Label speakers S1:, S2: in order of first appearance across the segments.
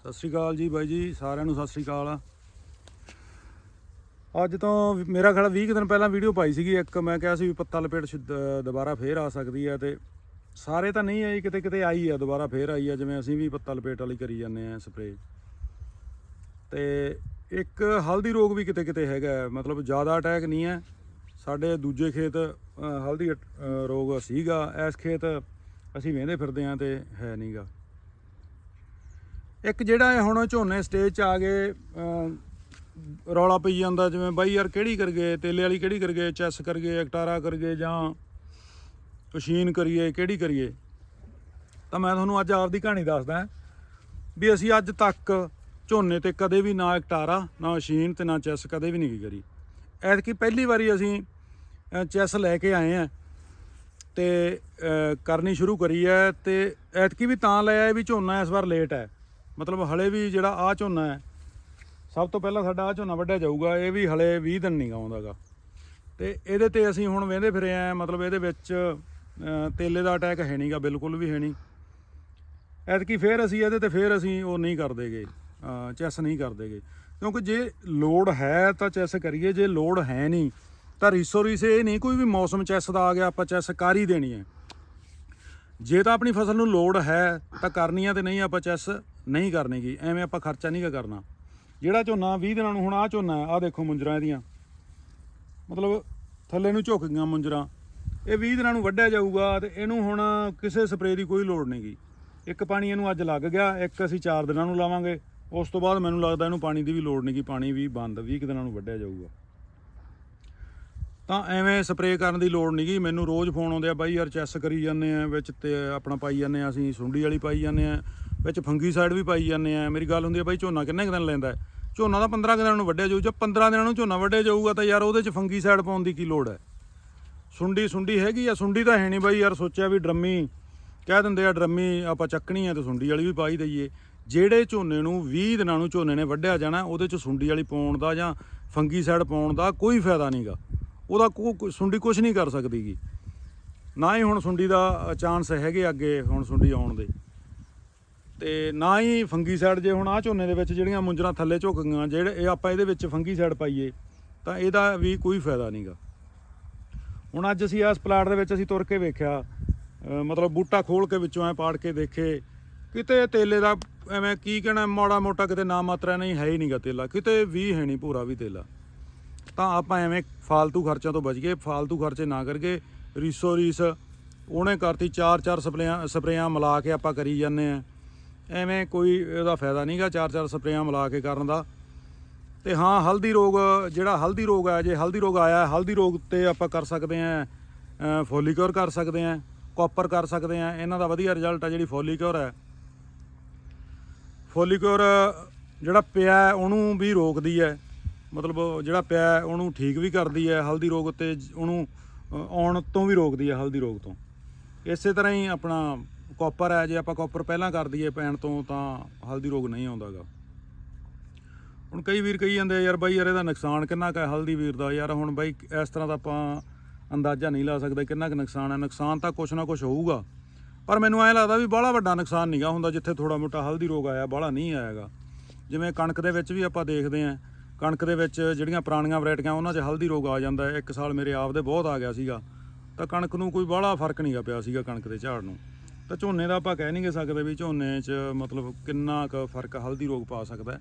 S1: ਸਤਿ ਸ਼੍ਰੀ ਅਕਾਲ ਜੀ ਬਾਈ ਜੀ, ਸਾਰਿਆਂ ਨੂੰ ਸਤਿ ਸ਼੍ਰੀ ਅਕਾਲ। ਅੱਜ ਤੋਂ ਮੇਰਾ ਖਿਆਲ 20 ਕੁ ਦਿਨ ਪਹਿਲਾਂ ਵੀਡੀਓ ਪਾਈ ਸੀਗੀ ਇੱਕ, ਮੈਂ ਕਿਹਾ ਸੀ ਵੀ ਪੱਤਾ ਲਪੇਟ ਦੁਬਾਰਾ ਫੇਰ ਆ ਸਕਦੀ ਹੈ ਤੇ ਸਾਰੇ ਤਾਂ ਨਹੀਂ ਆਈ, ਕਿਤੇ ਕਿਤੇ ਆਈ ਆ, ਦੁਬਾਰਾ ਫੇਰ ਆਈ ਆ, ਜਿਵੇਂ ਅਸੀਂ ਵੀ ਪੱਤਾ ਲਪੇਟ ਵਾਲੀ ਕਰੀ ਜਾਂਦੇ ਆ ਸਪਰੇਅ ਤੇ ਇੱਕ ਹਲਦੀ ਰੋਗ ਵੀ ਕਿਤੇ ਕਿਤੇ ਹੈਗਾ ਮਤਲਬ ਜ਼ਿਆਦਾ ਅਟੈਕ ਨਹੀਂ ਹੈ। ਸਾਡੇ ਦੂਜੇ ਖੇਤ ਹਲਦੀ ਅਟ- ਰੋਗ ਸੀਗਾ, ਇਸ ਖੇਤ ਅਸੀਂ ਵੇਂਦੇ ਫਿਰਦੇ ਆ ਤੇ ਹੈ ਨਹੀਂਗਾ ਇੱਕ ਜਿਹੜਾ ਇਹ ਹੁਣ ਝੋਨੇ ਸਟੇਜ 'ਚ ਆ ਗਏ ਰੌਲਾ ਪਈ ਜਾਂਦਾ ਜਿਵੇਂ ਬਾਈ ਯਾਰ ਕਿਹੜੀ ਕਰਗੇ ਤੇਲੇ ਵਾਲੀ ਕਿਹੜੀ ਕਰਗੇ ਚੈਸ ਕਰਗੇ ਅਕਟਾਰਾ ਕਰਗੇ ਜਾਂ ਪਸ਼ੀਨ ਕਰੀਏ ਕਿਹੜੀ ਕਰੀਏ? ਤਾਂ ਮੈਂ ਤੁਹਾਨੂੰ ਅੱਜ ਆਪਦੀ ਕਹਾਣੀ ਦੱਸਦਾ ਵੀ ਅਸੀਂ ਅੱਜ ਤੱਕ ਝੋਨੇ ਤੇ ਕਦੇ ਵੀ ਨਾ ਅਕਟਾਰਾ ਨਾ ਮਸ਼ੀਨ ਤੇ ਨਾ ਚੈਸ ਕਦੇ ਵੀ ਨਹੀਂ ਕਰੀ। ਐਤਕੀ ਪਹਿਲੀ ਵਾਰੀ ਅਸੀਂ ਅ, ਚੈਸ ਲੈ ਕੇ ਆਏ ਆ ਤੇ ਕਰਨੀ ਸ਼ੁਰੂ ਕਰੀ ਹੈ ਤੇ ਐਤਕੀ ਵੀ ਤਾਂ ਲਿਆ ਵੀ ਝੋਨਾ ਇਸ ਵਾਰ ਲੇਟ ਹੈ। ਮਤਲਬ ਹਲੇ ਵੀ ਜਿਹੜਾ ਆ ਝੋਨਾ ਹੈ, ਸਭ ਤੋਂ ਪਹਿਲਾਂ ਸਾਡਾ ਆ ਝੋਨਾ ਵੱਢਿਆ ਜਾਊਗਾ, ਇਹ ਵੀ ਹਲੇ 20 ਦਿਨ ਨਹੀਂ ਆਉਂਦਾਗਾ ਤੇ ਇਹਦੇ ਤੇ ਅਸੀਂ ਹੁਣ ਵੇਂਦੇ ਫਿਰੇ ਆ, ਮਤਲਬ ਇਹਦੇ ਵਿੱਚ ਤੇਲੇ ਦਾ ਅਟੈਕ ਹੈ ਨਹੀਂਗਾ ਬਿਲਕੁਲ ਵੀ ਹੈ ਨਹੀਂ। ਐਤਕੀ ਫੇਰ ਅਸੀਂ ਇਹਦੇ ਤੇ ਫੇਰ ਅਸੀਂ ਉਹ ਨਹੀਂ ਕਰਦੇਗੇ ਚੈਸ ਨਹੀਂ ਕਰਦੇਗੇ ਕਿਉਂਕਿ ਜੇ ਲੋਡ ਹੈ ਤਾਂ ਚੈਸ ਕਰੀਏ, ਜੇ ਲੋਡ ਹੈ ਨਹੀਂ ਤਾਂ ਰੀਸੋ ਰੀਸ ਇਹ ਨਹੀਂ, ਕੋਈ ਵੀ ਮੌਸਮ ਚੈਸ ਦਾ ਆ ਗਿਆ, ਆਪਾਂ ਚੈਸ ਕਰ ਹੀ ਦੇਣੀ ਹੈ। ਜੇ ਤਾਂ ਆਪਣੀ ਫਸਲ ਨੂੰ ਲੋਡ ਹੈ ਤਾਂ ਕਰਨੀ ਆ ਤੇ ਨਹੀਂ, ਆਪਾਂ ਚੈਸ ਨਹੀਂ ਕਰਨੀ ਕਰਨੀਗੀ ਐਵੇਂ ਆਪਾਂ ਖਰਚਾ ਨਹੀਂ ਗਾ ਕਰਨਾ। ਜਿਹੜਾ ਝੋਨਾ 20 ਦਿਨਾਂ ਨੂੰ ਹੁਣ ਆ ਝੋਨਾ ਆ ਦੇਖੋ ਮੁੰਜਰਾਂ ਇਹਦੀਆਂ। ਮਤਲਬ ਥੱਲੇ ਨੂੰ ਝੁਕ ਗਈਆਂ ਮੁੰਜਰਾਂ। ਇਹ 20 ਦਿਨਾਂ ਨੂੰ ਵੱਢਿਆ ਜਾਊਗਾ ਤੇ ਇਹਨੂੰ ਹੁਣ ਕਿਸੇ ਸਪਰੇਅ ਦੀ ਕੋਈ ਲੋੜ ਨਹੀਂਗੀ ਇੱਕ ਪਾਣੀ ਇਹਨੂੰ ਅੱਜ ਲੱਗ ਗਿਆ, ਇੱਕ ਅਸੀਂ 4 ਦਿਨਾਂ ਨੂੰ ਲਾਵਾਂਗੇ। ਉਸ ਤੋਂ ਬਾਅਦ ਮੈਨੂੰ ਲੱਗਦਾ ਇਹਨੂੰ ਪਾਣੀ ਦੀ ਵੀ ਲੋੜ ਨਹੀਂਗੀ ਪਾਣੀ ਵੀ ਬੰਦ 20 ਕੁ ਦਿਨਾਂ ਨੂੰ ਵੱਢਿਆ ਜਾਊਗਾ। ਤਾਂ ਐਵੇਂ ਸਪਰੇਅ ਕਰਨ ਦੀ ਲੋੜ ਨਹੀਂਗੀ ਮੈਨੂੰ ਰੋਜ਼ ਫੋਨ ਆਉਂਦੇ ਆ, ਬਾਈ ਯਾਰ ਚੈਸ ਕਰੀ ਜਾਂਦੇ ਆ, ਵਿੱਚ ਤੇ ਆਪਣਾ ਪਾਈ ਜਾਂਦੇ ਆ, ਅਸੀਂ ਸੁੰਡੀ ਵਾਲੀ ਪਾਈ ਜਾਂਦੇ ਆ। ਵਿੱਚ ਫੰਗੀ ਸਾਈਡ ਵੀ ਪਾਈ ਜਾਂਦੇ ਆ। ਮੇਰੀ ਗੱਲ ਹੁੰਦੀ ਆ, ਬਾਈ ਝੋਨਾ ਕਿੰਨੇ ਕੁ ਦਿਨ ਲੈਂਦਾ ਝੋਨਾ ਤਾਂ 15 ਕੁ ਦਿਨਾਂ ਨੂੰ ਵੱਢਿਆ ਜਾਊ। ਜੇ 15 ਦਿਨਾਂ ਨੂੰ ਝੋਨਾ ਵੱਢਿਆ ਜਾਊਗਾ ਤਾਂ ਯਾਰ ਉਹਦੇ ਚ ਫੰਗੀ ਸਾਈਡ ਪਾਉਣ ਦੀ ਕੀ ਲੋੜ ਹੈ? ਸੁੰਡੀ ਸੁੰਡੀ ਹੈਗੀ ਆ, ਸੁੰਡੀ ਤਾਂ ਹੈ ਨਹੀਂ ਬਾਈ ਯਾਰ, ਸੋਚਿਆ ਵੀ ਡਰਮੀ, ਕਹਿ ਦਿੰਦੇ ਆ ਡਰਮੀ ਆਪਾਂ ਚੱਕਣੀ ਆ ਤੇ ਸੁੰਡੀ ਵਾਲੀ ਵੀ ਪਾਈ ਦਈਏ। ਜਿਹੜੇ ਝੋਨੇ ਨੂੰ 20 ਦਿਨਾਂ ਨੂੰ ਝੋਨੇ ਨੇ ਵੱਢਿਆ ਜਾਣਾ, ਉਹਦੇ ਚ ਸੁੰਡੀ ਵਾਲੀ ਪਾਉਣ ਦਾ ਜਾਂ ਫੰਗੀ ਸਾਈਡ ਪਾਉਣ ਦਾ ਕੋਈ ਫਾਇਦਾ ਨਹੀਂਗਾ ਉਹਦਾ ਕੋ- ਸੁੰਡੀ ਕੁਝ ਨਹੀਂ ਕਰ ਸਕਦੀਗੀ। ਨਾ ਹੀ ਹੁਣ ਸੁੰਡੀ ਦਾ ਚਾਂਸ ਹੈਗੇ ਅੱਗੇ, ਹੁਣ ਸੁੰਡੀ ਆਉਣ ਦੇ। ਤੇ ਨਾ ਹੀ ਫੰਗੀਸਾਈਡ ਜੇ ਹੁਣ ਆ ਝੋਨੇ ਦੇ ਵਿੱਚ ਜਿਹੜੀਆਂ ਮੁੰਜਰਾਂ ਥੱਲੇ ਝੁਕ ਗਈਆਂ, ਜਿਹੜੇ ਇਹ ਆਪਾਂ ਇਹਦੇ ਵਿੱਚ ਫੰਗੀ ਸਾਈਡ ਪਾਈਏ, ਤਾਂ ਇਹਦਾ ਵੀ ਕੋਈ ਫਾਇਦਾ ਨਹੀਂਗਾ ਹੁਣ ਅੱਜ ਅਸੀਂ ਇਸ ਪਲਾਟ ਦੇ ਵਿੱਚ ਅਸੀਂ ਤੁਰ ਕੇ ਵੇਖਿਆ ਮਤਲਬ ਬੂਟਾ ਖੋਲ ਕੇ ਵਿੱਚੋਂ ਐ ਪਾੜ ਕੇ ਦੇਖੇ, ਕਿਤੇ ਤੇਲੇ ਦਾ ਐਵੇਂ ਕੀ ਕਹਿਣਾ, ਮਾੜਾ ਮੋਟਾ ਕਿਤੇ ਨਾ ਮਾਤਰਾ ਨਹੀਂ, ਹੈ ਹੀ ਨਹੀਂਗਾ ਤੇਲਾ, ਕਿਤੇ ਵੀ ਹੈ ਨਹੀਂ ਪੂਰਾ ਵੀ ਤੇਲਾ। ਤਾਂ ਆਪਾਂ ਐਵੇਂ ਫਾਲਤੂ ਖਰਚਿਆਂ ਤੋਂ ਬਚ ਗਏ, ਫਾਲਤੂ ਖਰਚੇ ਨਾ ਕਰਗੇ ਰੀਸੋ ਰੀਸ ਉਹਨੇ ਕਰਤੀ ਚਾਰ ਚਾਰ ਸਪਰੇਆਂ ਸਪਰੇਆਂ ਮਿਲਾ ਕੇ ਆਪਾਂ ਕਰੀ ਜਾਂਦੇ ਆ। ਐਵੇਂ ਕੋਈ ਇਹਦਾ ਫਾਇਦਾ ਨਹੀਂਗਾ ਚਾਰ ਚਾਰ ਸਪਰੇਆਂ ਮਿਲਾ ਕੇ ਕਰਨ ਦਾ। ਤੇ ਹਾਂ, ਹਲਦੀ ਰੋਗ, ਜਿਹੜਾ ਹਲਦੀ ਰੋਗ ਆ, ਜੇ ਹਲਦੀ ਰੋਗ ਆਇਆ, ਹਲਦੀ ਰੋਗ ਤੇ ਆਪਾਂ ਕਰ ਸਕਦੇ ਆ ਫੋਲੀਕਿਓਰ ਕਰ ਸਕਦੇ ਆ ਕਾਪਰ ਕਰ ਸਕਦੇ ਆ, ਇਹਨਾਂ ਦਾ ਵਧੀਆ ਰਿਜ਼ਲਟ ਆ ਜਿਹੜੀ ਫੋਲੀਕਿਓਰ ਹੈ ਫੋਲੀਕਿਓਰ ਜਿਹੜਾ ਪਿਆ ਉਹਨੂੰ ਵੀ ਰੋਕਦੀ ਹੈ। ਮਤਲਬ ਜਿਹੜਾ ਪਿਆ ਉਹਨੂੰ ਠੀਕ ਵੀ ਕਰਦੀ ਹੈ, ਹਲਦੀ ਰੋਗ ਤੇ ਉਹਨੂੰ ਆਉਣ ਤੋਂ ਵੀ ਰੋਕਦੀ ਹੈ ਹਲਦੀ ਰੋਗ ਤੋਂ। ਇਸੇ ਤਰ੍ਹਾਂ ਹੀ ਆਪਣਾ ਕਾਪਰ ਹੈ, ਜੇ ਆਪਾਂ ਕਾਪਰ ਪਹਿਲਾਂ ਕਰ ਦਈਏ ਪੈਣ ਤੋਂ, ਤਾਂ ਹਲਦੀ ਰੋਗ ਨਹੀਂ ਆਉਂਦਾਗਾ। ਹੁਣ ਕਈ ਵੀਰ ਕਹੀ ਜਾਂਦੇ ਯਾਰ ਬਾਈ, ਯਾਰ ਇਹਦਾ ਨੁਕਸਾਨ ਕਿੰਨਾ ਕੁ ਹਲਦੀ ਵੀਰ ਦਾ? ਯਾਰ ਹੁਣ ਬਾਈ, ਇਸ ਤਰ੍ਹਾਂ ਦਾ ਆਪਾਂ ਅੰਦਾਜ਼ਾ ਨਹੀਂ ਲਾ ਸਕਦੇ ਕਿੰਨਾ ਕੁ ਨੁਕਸਾਨ ਹੈ। ਨੁਕਸਾਨ ਤਾਂ ਕੁਛ ਨਾ ਕੁਛ ਹੋਊਗਾ। ਪਰ ਮੈਨੂੰ ਐਂ ਲੱਗਦਾ ਵੀ ਬਾਹਲਾ ਵੱਡਾ ਨੁਕਸਾਨ ਨਹੀਂਗਾ ਹੁੰਦਾ, ਜਿੱਥੇ ਥੋੜਾ ਮੋਟਾ ਹਲਦੀ ਰੋਗ ਆਇਆ, ਬਾਹਲਾ ਨਹੀਂ ਆਇਆਗਾ। ਜਿਵੇਂ ਕਣਕ ਦੇ ਵਿੱਚ ਵੀ ਆਪਾਂ ਦੇਖਦੇ ਆਂ ਕਣਕ ਦੇ ਵਿੱਚ ਜਿਹੜੀਆਂ ਪੁਰਾਣੀਆਂ ਵੈਰਾਈਟੀਆਂ, ਉਹਨਾਂ 'ਚ ਹਲਦੀ ਰੋਗ ਆ ਜਾਂਦਾ ਹੈ। ਇੱਕ ਸਾਲ ਮੇਰੇ ਆਪ ਦੇ ਬਹੁਤ ਆ ਗਿਆ ਸੀਗਾ। ਤਾਂ ਕਣਕ ਨੂੰ ਕੋਈ ਬਾਹਲਾ ਫ਼ਰਕ ਨਹੀਂਗਾ ਪਿਆ ਸੀਗਾ ਕਣਕ ਦੇ ਝਾੜ ਨੂੰ। ਤਾਂ ਝੋਨੇ ਦਾ ਆਪਾਂ ਕਹਿ ਨਹੀਂ ਸਕਦੇ ਵੀ ਝੋਨੇ 'ਚ ਮਤਲਬ ਕਿੰਨਾ ਕੁ ਫ਼ਰਕ ਹਲਦੀ ਰੋਗ ਪਾ ਸਕਦਾ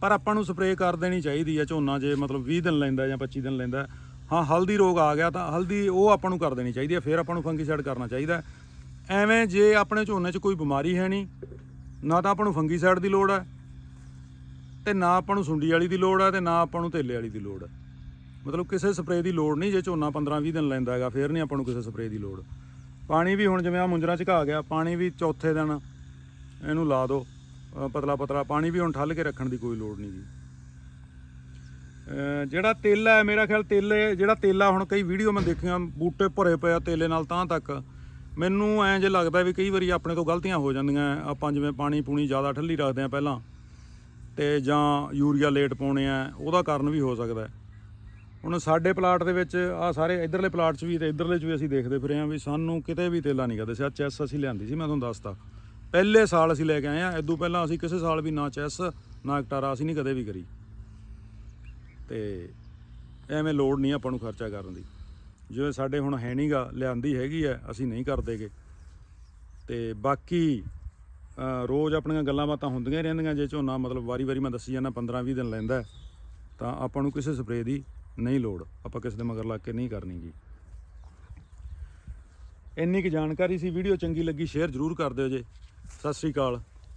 S1: ਪਰ ਆਪਾਂ ਨੂੰ ਸਪਰੇਅ ਕਰ ਦੇਣੀ ਚਾਹੀਦੀ ਹੈ ਝੋਨਾ ਜੇ ਮਤਲਬ 20 ਦਿਨ ਲੈਂਦਾ ਜਾਂ 25 ਦਿਨ ਲੈਂਦਾ ਹਾਂ। ਹਲਦੀ ਰੋਗ ਆ ਗਿਆ ਤਾਂ ਹਲਦੀ ਉਹ ਆਪਾਂ ਨੂੰ ਕਰ ਦੇਣੀ ਚਾਹੀਦੀ ਹੈ ਫਿਰ ਆਪਾਂ ਨੂੰ ਫੰਗੀਸਾਈਡ ਕਰਨਾ ਚਾਹੀਦਾ ਐਵੇਂ ਜੇ ਆਪਣੇ ਝੋਨੇ 'ਚ ਕੋਈ ਬਿਮਾਰੀ ਹੈ ਨਹੀਂ, ਨਾ ਤਾਂ ਆਪਾਂ ਨੂੰ ਫੰਗੀਸਾਈਡ ਦੀ ਲੋੜ ਹੈ ਤੇ ਨਾ ਆਪਾਂ ਨੂੰ ਸੁੰਡੀ ਵਾਲੀ ਦੀ ਲੋੜ ਹੈ ਤੇ ਨਾ ਆਪਾਂ ਨੂੰ ਤੇਲੇ ਵਾਲੀ ਦੀ ਲੋੜ ਹੈ। ਮਤਲਬ ਕਿਸੇ ਸਪਰੇਅ ਦੀ ਲੋੜ ਨਹੀਂ ਜੇ ਝੋਨਾ 15-20 ਦਿਨ ਲੈਂਦਾ ਹੈਗਾ, ਫਿਰ ਨਹੀਂ ਆਪਾਂ ਨੂੰ ਕਿਸੇ ਸਪਰੇਅ ਦੀ ਲੋੜ। ਪਾਣੀ ਵੀ ਹੁਣ ਜਿਵੇਂ ਆ ਮੁੰਜਰਾ ਝਕਾ ਗਿਆ, ਪਾਣੀ ਵੀ ਚੌਥੇ ਦਿਨ ਇਹਨੂੰ ਲਾ ਦਿਓ ਪਤਲਾ ਪਤਲਾ, ਪਾਣੀ ਵੀ ਹੁਣ ਠੱਲ ਕੇ ਰੱਖਣ ਦੀ ਕੋਈ ਲੋੜ ਨਹੀਂ ਜੀ। ਜਿਹੜਾ ਤੇਲਾ ਹੈ, ਮੇਰਾ ਖਿਆਲ ਤੇਲੇ ਜਿਹੜਾ ਤੇਲਾ ਹੁਣ ਕਈ ਵੀਡੀਓ ਮੈਂ ਦੇਖੀਆਂ, ਬੂਟੇ ਭਰੇ ਪਏ ਆ ਤੇਲੇ ਨਾਲ ਤਾਂ ਤੱਕ। ਮੈਨੂੰ ਐਂ ਜੇ ਲੱਗਦਾ ਵੀ ਕਈ ਵਾਰੀ ਆਪਣੇ ਤੋਂ ਗਲਤੀਆਂ ਹੋ ਜਾਂਦੀਆਂ, ਆਪਾਂ ਜਿਵੇਂ ਪਾਣੀ ਪੂਣੀ ਜ਼ਿਆਦਾ ਠੱਲੀ ਰੱਖਦੇ ਆ ਪਹਿਲਾਂ, ਤੇ ਜਾਂ ਯੂਰੀਆ ਲੇਟ ਪਾਉਣੇ ਆ, ਉਹਦਾ ਕਾਰਨ ਵੀ ਹੋ ਸਕਦਾ ਹੁਣ ਸਾਡੇ ਪਲਾਟ ਦੇ ਵਿੱਚ ਆ ਸਾਰੇ ਇਧਰਲੇ ਪਲਾਟ 'ਚ ਵੀ ਤੇ ਇਧਰਲੇ 'ਚ ਵੀ ਅਸੀਂ ਦੇਖਦੇ ਫਿਰੇ ਆ ਵੀ ਸਾਨੂੰ ਕਿਤੇ ਵੀ ਤੇਲਾ ਨਹੀਂ ਗਾ ਦੱਸਿਆ ਚੈਸ ਅਸੀਂ ਲਿਆਂਦੀ ਸੀ, ਮੈਂ ਤੁਹਾਨੂੰ ਦੱਸਤਾ। ਪਹਿਲੇ ਸਾਲ ਅਸੀਂ ਲੈ ਕੇ ਆਏ ਆ ਇਦੋਂ ਪਹਿਲਾਂ ਅਸੀਂ ਕਿਸੇ ਸਾਲ ਵੀ ਨਾ ਚੈਸ, ਨਾ ਕਟਾਰਾ ਅਸੀਂ ਨਹੀਂ ਕਦੇ ਵੀ ਕਰੀ। ਤੇ ਐਵੇਂ ਲੋੜ ਨਹੀਂ ਆਪਾਂ ਨੂੰ ਖਰਚਾ ਕਰਨ ਦੀ। ਜਿਵੇਂ ਸਾਡੇ ਹੁਣ ਹੈ ਨਹੀਂਗਾ ਲਿਆਂਦੀ ਹੈਗੀ ਐ, ਅਸੀਂ ਨਹੀਂ ਕਰਦੇਗੇ ਤੇ ਬਾਕੀ ਰੋਜ਼ ਆਪਣੀਆਂ ਗੱਲਾਂ ਬਾਤਾਂ ਹੁੰਦੀਆਂ ਹੀ ਰਹਿੰਦੀਆਂ, ਜੇ ਝੋਨਾ ਮਤਲਬ ਵਾਰੀ-ਵਾਰੀ ਮੈਂ ਦੱਸੀ ਜਾਂਦਾ 15-20 ਦਿਨ ਲੈਂਦਾ, ਤਾਂ ਆਪਾਂ ਨੂੰ ਕਿਸੇ ਸਪਰੇਅ ਦੀ ਨਹੀਂ ਲੋੜ, ਆਪਾਂ ਕਿਸੇ ਦੇ ਮਗਰ ਲੱਗ ਕੇ ਨਹੀਂ ਕਰਨੀ ਜੀ। ਇੰਨੀ ਕੁ ਜਾਣਕਾਰੀ ਸੀ, ਵੀਡੀਓ ਚੰਗੀ ਲੱਗੀ, ਸ਼ੇਅਰ ਜ਼ਰੂਰ ਕਰ ਦਿਓ ਜੇ। ਸਤਿ ਸ੍ਰੀ ਅਕਾਲ।